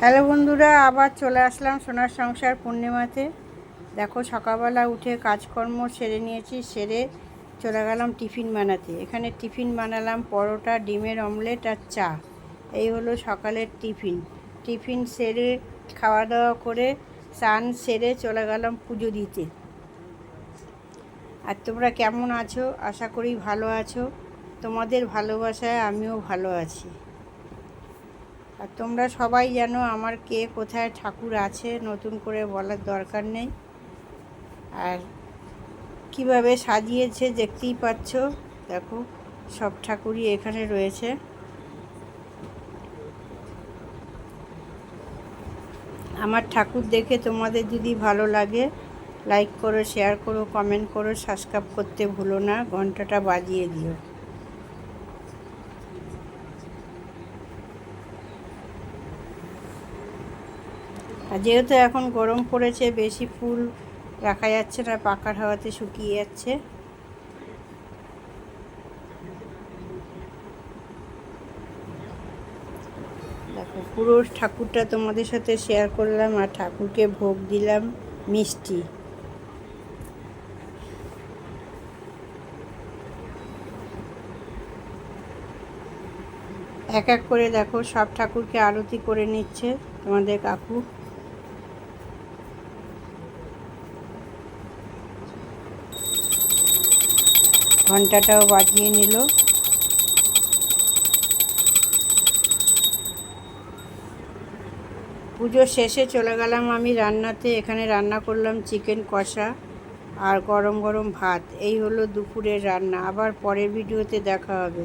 Hello বন্ধুরা, আবার চলে আসলাম সোনার সংসার পূর্ণিমাতে। দেখো, সকালবেলা উঠে কাজকর্ম সেরে নিয়েছি, সেরে চলে গেলাম টিফিন বানাতে। এখানে টিফিন বানালাম পরোটা, ডিমের অমলেট আর চা। এই হলো সকালের টিফিন। টিফিন সেরে খাওয়া দাওয়া করে, স্নান সেরে চলে গেলাম পুজো দিতে। আর তোমরা কেমন আছো? আশা করি ভালো আছো। তোমাদের ভালোবাসায় আমিও ভালো আছি। আর তোমরা সবাই জানো আমার কে কোথায় ঠাকুর আছে, নতুন করে বলার দরকার নেই। আর কীভাবে সাজিয়েছে দেখতেই পাচ্ছ, দেখো, সব ঠাকুরই এখানে রয়েছে। আমার ঠাকুর দেখে তোমাদের যদি ভালো লাগে লাইক করো শেয়ার করো কমেন্ট করো সাবস্ক্রাইব করতে ভুলো না, ঘন্টাটা বাজিয়ে দিও। আর যেহেতু এখন গরম পড়েছে, বেশি ফুল রাখা যাচ্ছে না পাকার হাওয়াতে শুকিয়ে যাচ্ছে। দেখো, পুরো ঠাকুরটা তোমাদের সাথে শেয়ার করলাম আর ঠাকুরকে ভোগ দিলাম মিষ্টি। এক এক করে দেখো, সব ঠাকুরকে আরতি করে নিচ্ছে তোমাদের কাকু। ঘন্টাটাও বাজিয়ে নিল। পুজো শেষে চলে গেলাম আমি রান্নাতে। এখানে রান্না করলাম চিকেন কষা আর গরম গরম ভাত। এই হলো দুপুরের রান্না। আবার পরের ভিডিওতে দেখা হবে।